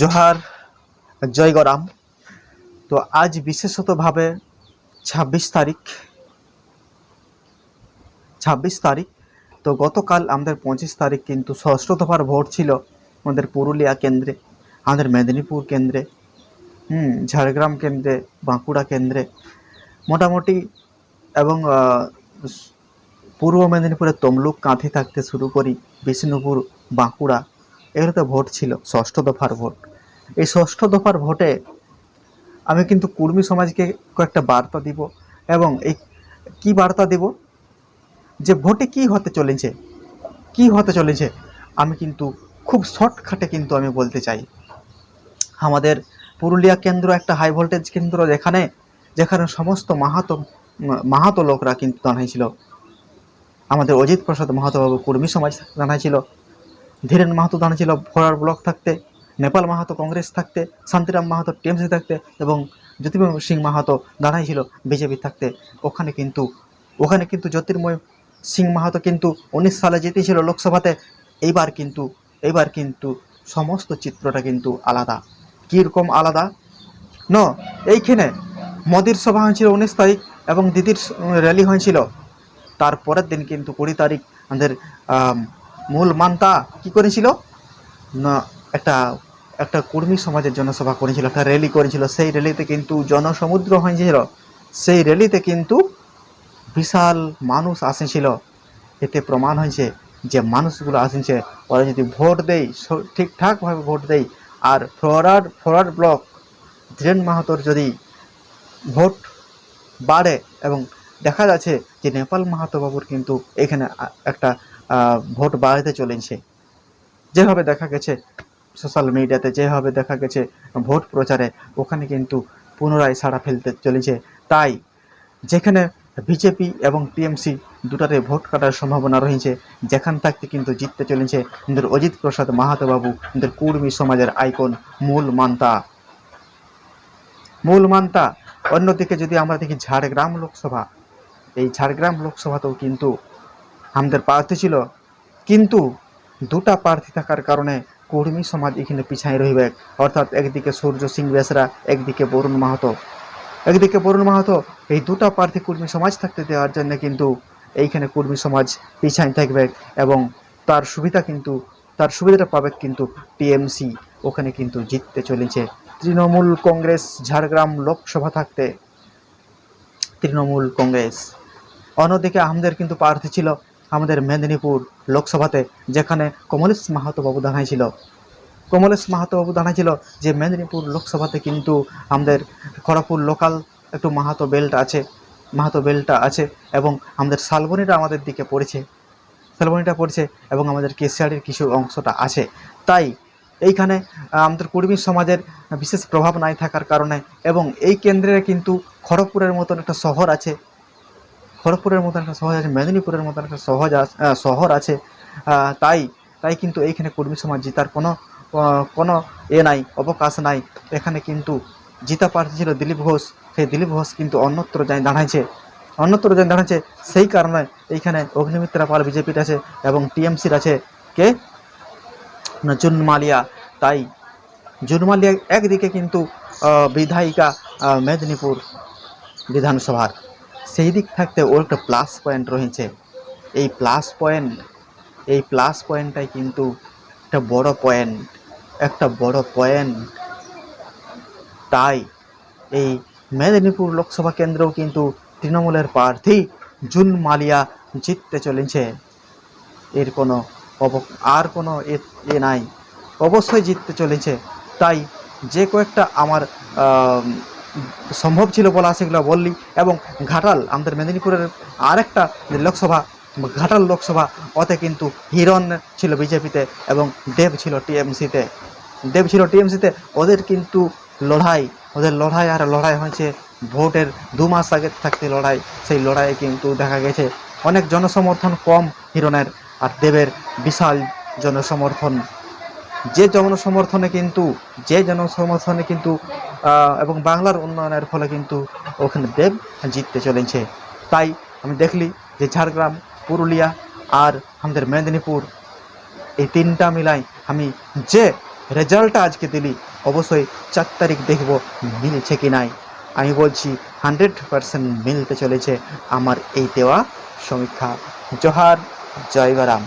জোহার, জয়গরাম। তো আজ বিশেষতভাবে ছাব্বিশ তারিখ ছাব্বিশ তারিখ, তো গতকাল আমাদের পঁচিশ তারিখ কিন্তু ষষ্ঠ দফার ভোট ছিল আমাদের পুরুলিয়া কেন্দ্রে, আমাদের মেদিনীপুর কেন্দ্রে, হুম, ঝাড়গ্রাম কেন্দ্রে, বাঁকুড়া কেন্দ্রে। মোটামুটি এবং পূর্ব মেদিনীপুরের তমলুক কাঁথি থাকতে শুরু করি, বিষ্ণুপুর, বাঁকুড়া এগুলোতে ভোট ছিল, ষষ্ঠ দফার ভোট। এই ষষ্ঠ দফার ভোটে আমি কিন্তু কুর্মী সমাজকে কয়েকটা বার্তা দিব এবং এই কি বার্তা দিব? যে ভোটে কি হতে চলেছে, কি হতে চলেছে, আমি কিন্তু খুব শর্টকাটে কিন্তু আমি বলতে চাই। আমাদের পুরুলিয়া কেন্দ্র একটা হাই ভোল্টেজ কেন্দ্র যেখানে যেখানে সমস্ত মাহাতো মাহাতো লোকরা কিন্তু দাঁড়াইছিল। আমাদের অজিত প্রসাদ মাহাতো বাবু কুর্মী সমাজ দাঁড়াইছিল। ধীরেন মাহাতো দাঁড়িয়েছিল ভরার ব্লক থাকতে নেপাল মাহাতো কংগ্রেস থাকতে শান্তিরাম মাহাতো টিএমসি থাকতে এবং জ্যোতির্ময় সিং মাহাতো দাঁড়াইছিল বিজেপি থাকতে। ওখানে কিন্তু ওখানে কিন্তু জ্যোতির্ময় সিং মাহাতো কিন্তু উনিশ সালে জিতেছিল লোকসভাতে। এইবার কিন্তু এইবার কিন্তু সমস্ত চিত্রটা কিন্তু আলাদা। কীরকম আলাদা? ন এইখানে মোদির সভা হয়েছিল উনিশ তারিখ এবং দিদির র্যালি হয়েছিল। তারপরের দিন কিন্তু কুড়ি তারিখ আমাদের আম, মূল মান্তা কি করেছিল? না, একটা একটা কর্মী সমাজের জনসভা করেছিল, একটা র্যালি করেছিল। সেই র্যালিতে কিন্তু জনসমুদ্র হয়েছিল সেই র্যালিতে কিন্তু বিশাল মানুষ আসেছিল এতে প্রমাণ হয়েছে যে মানুষগুলো আসেছে ওরা যদি ভোট দেয় ঠিকঠাকভাবে ভোট দেয়, আর ফরওয়ার্ড ফরওয়ার্ড ব্লক, ধীরেন মাহাতোর যদি ভোট বাড়ে এবং দেখা যাচ্ছে যে নেপাল মাহাতো বাবুর কিন্তু এখানে একটা ভোট বাড়তে চলেছে। যেভাবে দেখা গেছে সোশ্যাল মিডিয়াতে যেভাবে দেখা গেছে ভোট প্রচারে, ওখানে কিন্তু পুনরায় সাড়া ফেলতে চলেছে। তাই যেখানে বিজেপি এবং টিএমসি দুটাতে ভোট কাটার সম্ভাবনা রয়েছে, যেখান থাকতে কিন্তু জিততে চলেছে আমাদের অজিত প্রসাদ, মাহাতো বাবু আমাদের কুর্মী সমাজের আইকন মূল মান্তা। মূল মান্তা। অন্যদিকে যদি আমরা দেখি ঝাড়গ্রাম লোকসভা, এই ঝাড়গ্রাম লোকসভাতেও কিন্তু আমাদের প্রার্থী ছিল। কিন্তু দুটা প্রার্থী থাকার কারণে কর্মী সমাজ এখানে পিছায় রইবে। অর্থাৎ একদিকে সূর্য সিং বেসরা, একদিকে বরুণ মাহাতো। একদিকে বরুণ মাহাতো, এই দুটা প্রার্থী কর্মী সমাজ থাকতে দেওয়ার জন্য কিন্তু এইখানে কর্মী সমাজ পিছায় থাকবে এবং তার সুবিধা কিন্তু, তার সুবিধাটা পাবে কিন্তু টিএমসি। ওখানে কিন্তু জিততে চলেছে। তৃণমূল কংগ্রেস, ঝাড়গ্রাম লোকসভা থাকতে। তৃণমূল কংগ্রেস। অন্যদিকে আমাদের কিন্তু প্রার্থী ছিল আমাদের মেদিনীপুর লোকসভাতে, যেখানে কমলেশ মাহাতো বাবু দাঁড়াইছিল কমলেশ মাহাতো বাবু দাঁড়াইছিল যে মেদিনীপুর লোকসভাতে কিন্তু আমাদের খড়গপুর লোকাল একটু মাহাতো বেল্ট আছে, মাহাতো বেল্টটা আছে এবং আমাদের শালবনিটা আমাদের দিকে পড়েছে। শালবনিটা পড়ছে এবং আমাদের কেশিয়াড়ির কিছু অংশটা আছে। তাই এইখানে আমাদের কুর্মী সমাজের বিশেষ প্রভাব নাই থাকার কারণে এবং এই কেন্দ্রে কিন্তু খড়গপুরের মতন একটা শহর আছে খড়গপুরের মতো একটা শহর আছে মেদিনীপুরের মতো একটা সহজ শহর আছে তাই তাই কিন্তু এইখানে কর্মী সমাজ জিতার কোনো কোনো এ নাই অবকাশ নাই। এখানে কিন্তু জিতা প্রার্থী ছিল দিলীপ ঘোষ সেই দিলীপ ঘোষ কিন্তু অন্যত্র যাই দাঁড়াইছে অন্যত্র যাই দাঁড়াচ্ছে সেই কারণে এইখানে অগ্নিমিত্রা পাল বিজেপির আছে এবং টিএমসির আছে কে? না, জুন মালিয়া তাই জুন মালিয়া একদিকে কিন্তু বিধায়িকা মেদিনীপুর বিধানসভার। সেই দিক থাকতে ওর একটা প্লাস পয়েন্ট রয়েছে। এই প্লাস পয়েন্ট এই প্লাস পয়েন্টটাই কিন্তু একটা বড় পয়েন্ট একটা বড় পয়েন্ট তাই এই মেদিনীপুর লোকসভা কেন্দ্রেও কিন্তু তৃণমূলের প্রার্থী জুন মালিয়া জিততে চলেছে। এর কোনো অব- আর কোনো এ নাই। অবশ্যই জিততে চলেছে। তাই যে কয়েকটা আমার আম, সম্ভব ছিল বলা সেগুলো বললি। এবং ঘাটাল, আমাদের মেদিনীপুরের আরেকটা লোকসভা, ঘাটাল লোকসভা, ওতে কিন্তু হিরণ ছিল বিজেপিতে এবং দেব ছিল টিএমসিতে। দেব ছিল টিএমসিতে, ওদের কিন্তু লড়াই, ওদের লড়াই আর লড়াই হয়েছে ভোটের দু মাস আগে থাকতে লড়াই, সেই লড়াইয়ে কিন্তু দেখা গেছে অনেক জনসমর্থন কম হিরণের আর দেবের বিশাল জনসমর্থন। যে জনসমর্থনে কিন্তু, যে জনসমর্থনে কিন্তু এবং বাংলার উন্নয়নের ফলে কিন্তু ওখানে দেব জিততে চলেছে। তাই আমি দেখলি যে ঝাড়গ্রাম, পুরুলিয়া আর আমাদের মেদিনীপুর এই তিনটা মিলাই আমি যে রেজাল্টটা আজকে দিলি, অবশ্যই চার তারিখ দেখব মিলছে কি নাই। আমি বলছি, হান্ড্রেড পার্সেন্ট মিলতে চলেছে আমার এই দেওয়া সমীক্ষা। জোহার, জয় গরাম